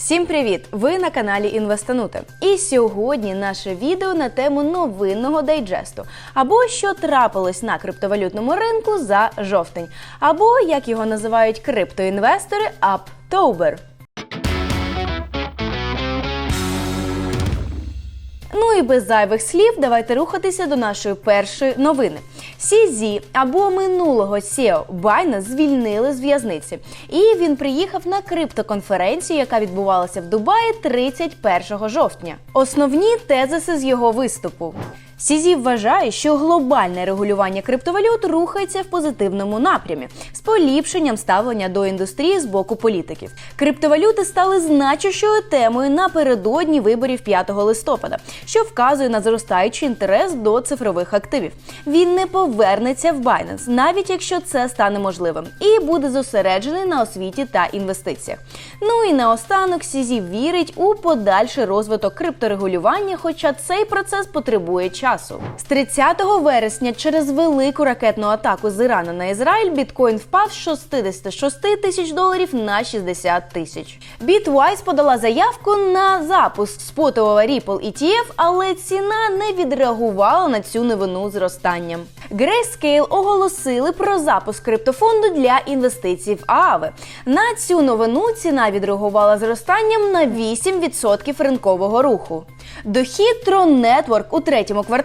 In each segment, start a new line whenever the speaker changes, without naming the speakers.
Всім привіт! Ви на каналі Інвестанути. І сьогодні наше відео на тему новинного дайджесту, або що трапилось на криптовалютному ринку за жовтень, або як його називають криптоінвестори, Аптобер. І без зайвих слів, давайте рухатися до нашої першої новини. Сізі або минулого Сіо Байна звільнили з в'язниці, і він приїхав на криптоконференцію, яка відбувалася в Дубаї 31 жовтня. Основні тезиси з його виступу. Сізі вважає, що глобальне регулювання криптовалют рухається в позитивному напрямі з поліпшенням ставлення до індустрії з боку політиків. Криптовалюти стали значущою темою напередодні виборів 5 листопада, що вказує на зростаючий інтерес до цифрових активів. Він не повернеться в Binance, навіть якщо це стане можливим, і буде зосереджений на освіті та інвестиціях. Ну і наостанок Сізі вірить у подальший розвиток крипторегулювання, хоча цей процес потребує часу. З 30 вересня через велику ракетну атаку з Ірану на Ізраїль біткоін впав з 66 тисяч доларів на 60 тисяч. Bitwise подала заявку на запуск спотового Ripple ETF, але ціна не відреагувала на цю новину зростанням. Grayscale оголосили про запуск криптофонду для інвестицій в ААВи. На цю новину ціна відреагувала зростанням на 8% ринкового руху. Дохід Tron Network у третьому кварталі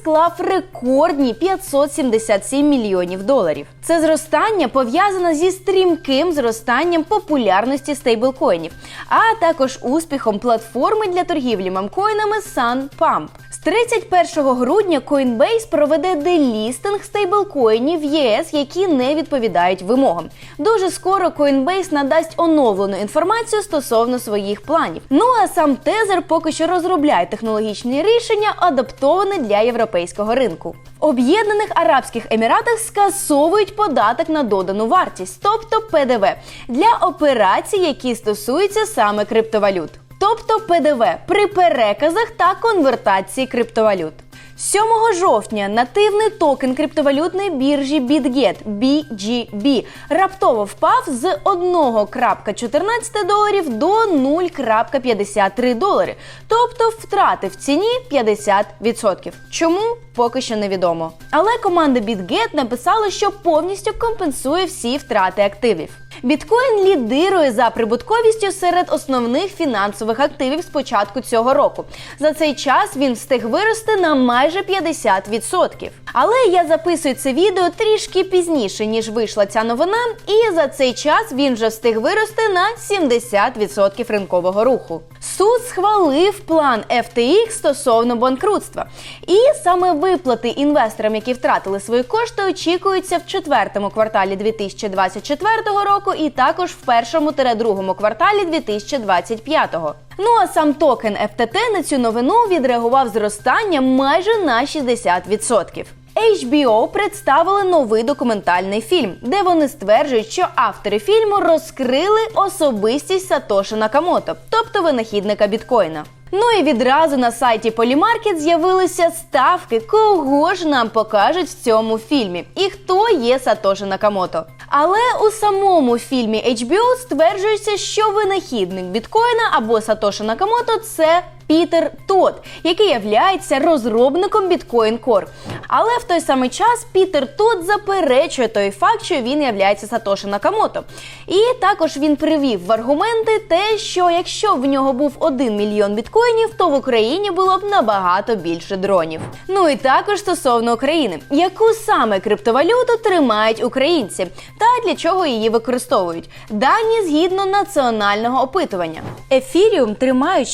склав рекордні 577 мільйонів доларів. Це зростання пов'язане зі стрімким зростанням популярності стейблкоїнів, а також успіхом платформи для торгівлі мамкоїнами SunPump. З 31 грудня Coinbase проведе делістинг стейблкоїнів ЄС, які не відповідають вимогам. Дуже скоро Coinbase надасть оновлену інформацію стосовно своїх планів. Ну а сам Тезер поки що розробляє технологічні рішення, адаптовані для європейського ринку. В Об'єднаних Арабських Еміратах скасовують податок на додану вартість, тобто ПДВ, для операцій, які стосуються саме криптовалют тобто ПДВ при переказах та конвертації криптовалют. 7 жовтня нативний токен криптовалютної біржі BitGet BGB раптово впав з 1,14 доларів до 0,53 долари, тобто втратив в ціні 50%. Чому? Поки що невідомо. Але команда BitGet написала, що повністю компенсує всі втрати активів. Біткоін лідирує за прибутковістю серед основних фінансових активів з початку цього року. За цей час він встиг вирости на майже 50%. Але я записую це відео трішки пізніше, ніж вийшла ця новина, і за цей час він вже встиг вирости на 70% ринкового руху. Суд схвалив план FTX стосовно банкрутства. І саме виплати інвесторам, які втратили свої кошти, очікуються в четвертому кварталі 2024 року, і також в першому другому кварталі 2025. Ну а сам токен FTT на цю новину відреагував зростанням майже на 60%. HBO представили новий документальний фільм, де вони стверджують, що автори фільму розкрили особистість Сатоші Накамото, тобто винахідника біткоїна. Ну і відразу на сайті Polymarket з'явилися ставки, кого ж нам покажуть в цьому фільмі і хто є Сатоші Накамото. Але у самому фільмі HBO стверджується, що винахідник біткоїна або Сатоші Накамото це Пітер Тот, який являється розробником Bitcoin Core. Але в той самий час Пітер Тот заперечує той факт, що він являється Сатоші Накамото. І також він привів в аргументи те, що якщо в нього був 1 мільйон біткоїнів, то в Україні було б набагато більше дронів. Ну і також стосовно України, яку саме криптовалюту тримають українці та для чого її використовують. Дані згідно національного опитування. Ефіріум тримають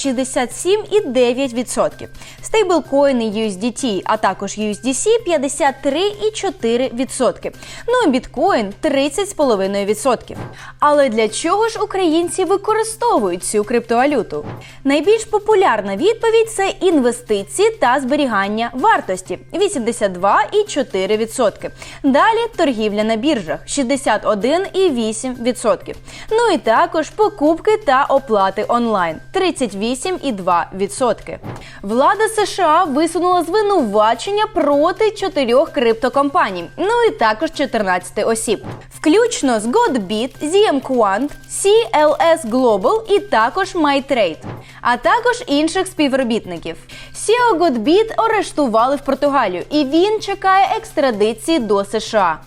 67,9%. Стейблкоїни USDT, а також USDC 53,4%. Ну і біткоін 30,5%. Але для чого ж українці використовують цю криптовалюту? Найбільш популярна відповідь це інвестиції та зберігання вартості 82,4%. Далі торгівля на біржах 61,8%. Ну і також покупки та оплати онлайн 38,2%. Відсотки. Влада США висунула звинувачення проти чотирьох криптокомпаній, ну і також 14 осіб, включно з Godbit, ZM Quant, CLS Global і також MyTrade, а також інших співробітників. CEO Godbit арештували в Португалію, і він чекає екстрадиції до США.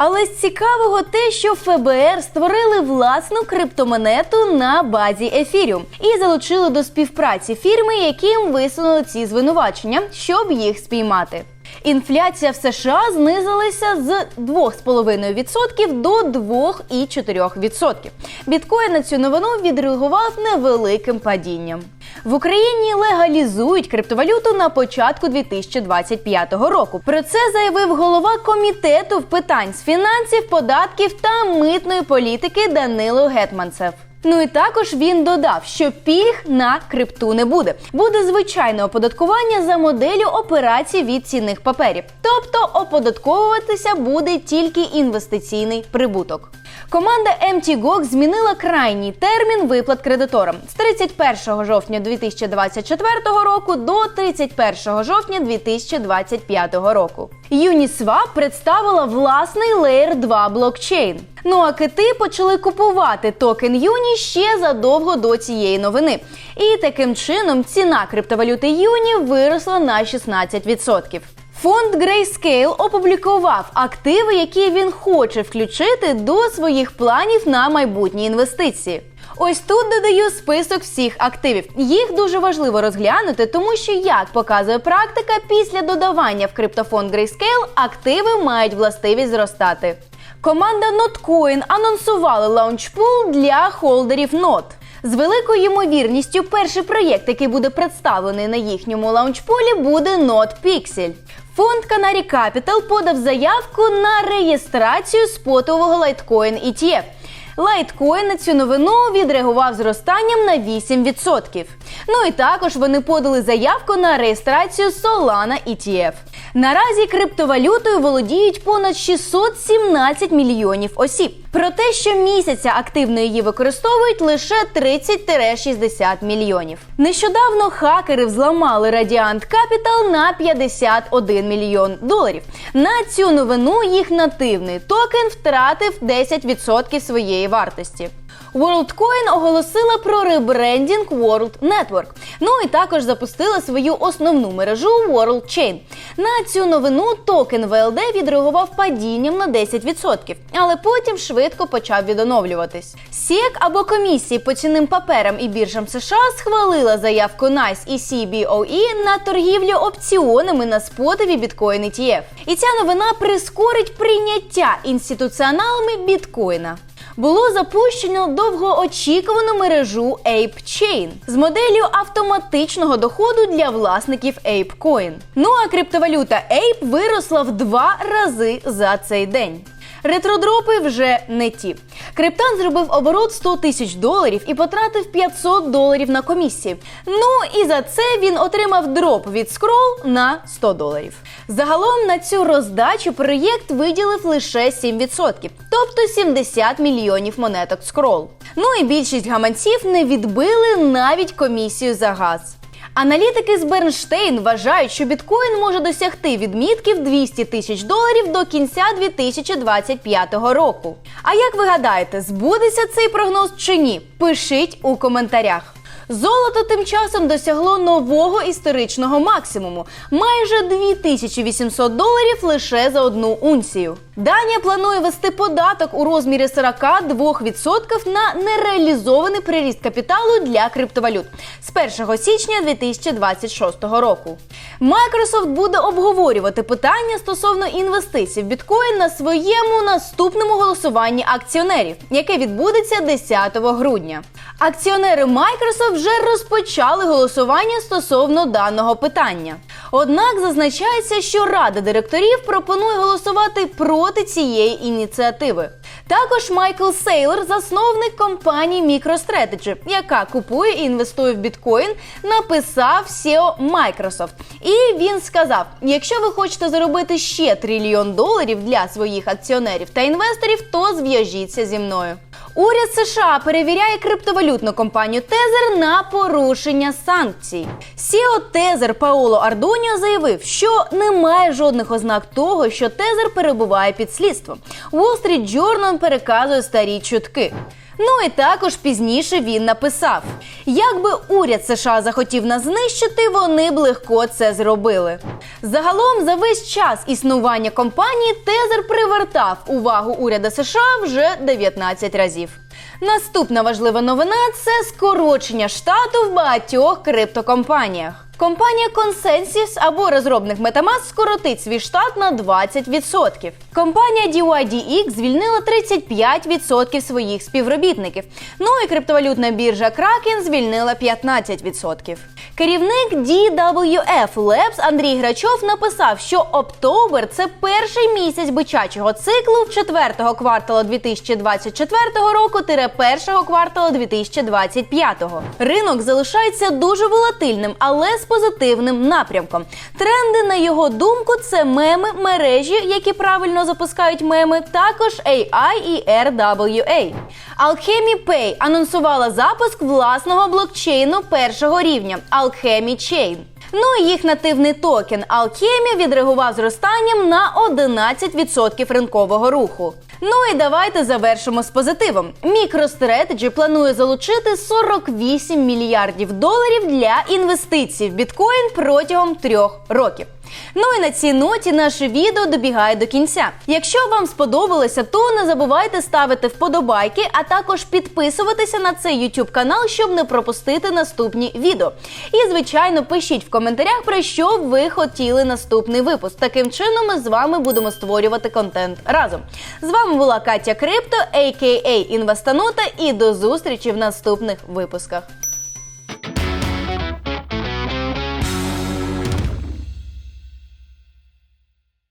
Але з цікавого те, що ФБР створили власну криптомонету на базі Ефіріум і залучили до співпраці фірми, яким висунули ці звинувачення, щоб їх спіймати. Інфляція в США знизилася з 2,5% до 2,4%. Біткоін на цю новину відреагував невеликим падінням. В Україні легалізують криптовалюту на початку 2025 року. Про це заявив голова комітету в питань з фінансів, податків та митної політики Данило Гетманцев. Ну і також він додав, що пільг на крипту не буде. Буде звичайне оподаткування за моделлю операцій від цінних паперів. Тобто оподатковуватися буде тільки інвестиційний прибуток. Команда MTGOX змінила крайній термін виплат кредиторам з 31 жовтня 2024 року до 31 жовтня 2025 року. Uniswap представила власний Layer 2 блокчейн. Ну а кити почали купувати токен Юні ще задовго до цієї новини. І таким чином ціна криптовалюти Юні виросла на 16%. Фонд Grayscale опублікував активи, які він хоче включити до своїх планів на майбутні інвестиції. Ось тут додаю список всіх активів. Їх дуже важливо розглянути, тому що, як показує практика, після додавання в криптофонд Grayscale активи мають властивість зростати. Команда Notcoin анонсувала лаунчпул для холдерів NOT. З великою ймовірністю, перший проєкт, який буде представлений на їхньому лаунчполі, буде NotPixel. Фонд Canary Capital подав заявку на реєстрацію спотового лайткоін ETF. Лайткоін на цю новину відреагував зростанням на 8%. Ну і також вони подали заявку на реєстрацію Solana ETF. Наразі криптовалютою володіють понад 617 мільйонів осіб. Проте щомісяця активно її використовують лише 30-60 мільйонів. Нещодавно хакери взламали Radiant Capital на 51 мільйон доларів. На цю новину їх нативний токен втратив 10% своєї вартості. WorldCoin оголосила про ребрендінг World Network. Ну і також запустила свою основну мережу WorldChain. На цю новину токен ВЛД відреагував падінням на 10%, але потім швидко почав відоновлюватись. SEC або комісії по цінним паперам і біржам США схвалила заявку NICE і CBOE на торгівлю опціонами на спотові біткоін ETF. І ця новина прискорить прийняття інституціоналами біткоїна було запущено довгоочікувану мережу ApeChain з моделлю автоматичного доходу для власників ApeCoin. Ну а криптовалюта Ape виросла в два рази за цей день. Ретродропи вже не ті. Криптан зробив оборот 100 тисяч доларів і потратив 500 доларів на комісії. Ну і за це він отримав дроп від Scroll на 100 доларів. Загалом на цю роздачу проєкт виділив лише 7%, тобто 70 мільйонів монеток Scroll. Ну і більшість гаманців не відбили навіть комісію за газ. Аналітики з Бернштейн вважають, що біткоін може досягти відмітків 200 тисяч доларів до кінця 2025 року. А як ви гадаєте, збудеться цей прогноз чи ні? Пишіть у коментарях. Золото тим часом досягло нового історичного максимуму майже 2800 доларів лише за одну унцію. Данія планує вести податок у розмірі 42% на нереалізований приріст капіталу для криптовалют з 1 січня 2026 року. Microsoft буде обговорювати питання стосовно інвестицій в біткоін на своєму наступному голосуванні акціонерів, яке відбудеться 10 грудня. Акціонери Microsoft вже розпочали голосування стосовно даного питання. Однак зазначається, що рада директорів пропонує голосувати проти цієї ініціативи. Також Майкл Сейлор, засновник компанії MicroStrategy, яка купує і інвестує в біткоін, написав SEO Microsoft. І він сказав: якщо ви хочете заробити ще трильйон доларів для своїх акціонерів та інвесторів, то зв'яжіться зі мною. Уряд США перевіряє криптовалютну компанію Тезер на порушення санкцій. Сіо Тезер Паоло Ардоніо заявив, що немає жодних ознак того, що Тезер перебуває під слідством. Wall Street Journal переказує старі чутки. Ну і також пізніше він написав: якби уряд США захотів нас знищити, вони б легко це зробили. Загалом, за весь час існування компанії Тезер привертав увагу уряду США вже 19 разів. Наступна важлива новина це скорочення штату в багатьох криптокомпаніях. Компанія Consensus або розробник Metamask скоротить свій штат на 20%. Компанія DYDX звільнила 35% своїх співробітників. Ну і криптовалютна біржа Kraken звільнила 15%. Керівник DWF Labs Андрій Грачов написав, що Октобер це перший місяць бичачого циклу в четвертого кварталу 2024 року тире першого кварталу 2025. Ринок залишається дуже волатильним, але з позитивним напрямком. Тренди, на його думку, це меми, мережі, які правильно запускають меми, також AI і RWA. Alchemy Pay анонсувала запуск власного блокчейну першого рівня Alchemy Chain. Ну і їх нативний токен Alchemy відреагував зростанням на 11% ринкового руху. Ну і давайте завершимо з позитивом. MicroStrategy планує залучити 48 мільярдів доларів для інвестицій в біткоін протягом трьох років. Ну і на цій ноті наше відео добігає до кінця. Якщо вам сподобалося, то не забувайте ставити вподобайки, а також підписуватися на цей YouTube канал, щоб не пропустити наступні відео. І звичайно, пишіть в коментарях про що ви хотіли наступний випуск. Таким чином ми з вами будемо створювати контент разом. З вами була Катя Крипто, а.к.а. Інвестанута, і до зустрічі в наступних випусках.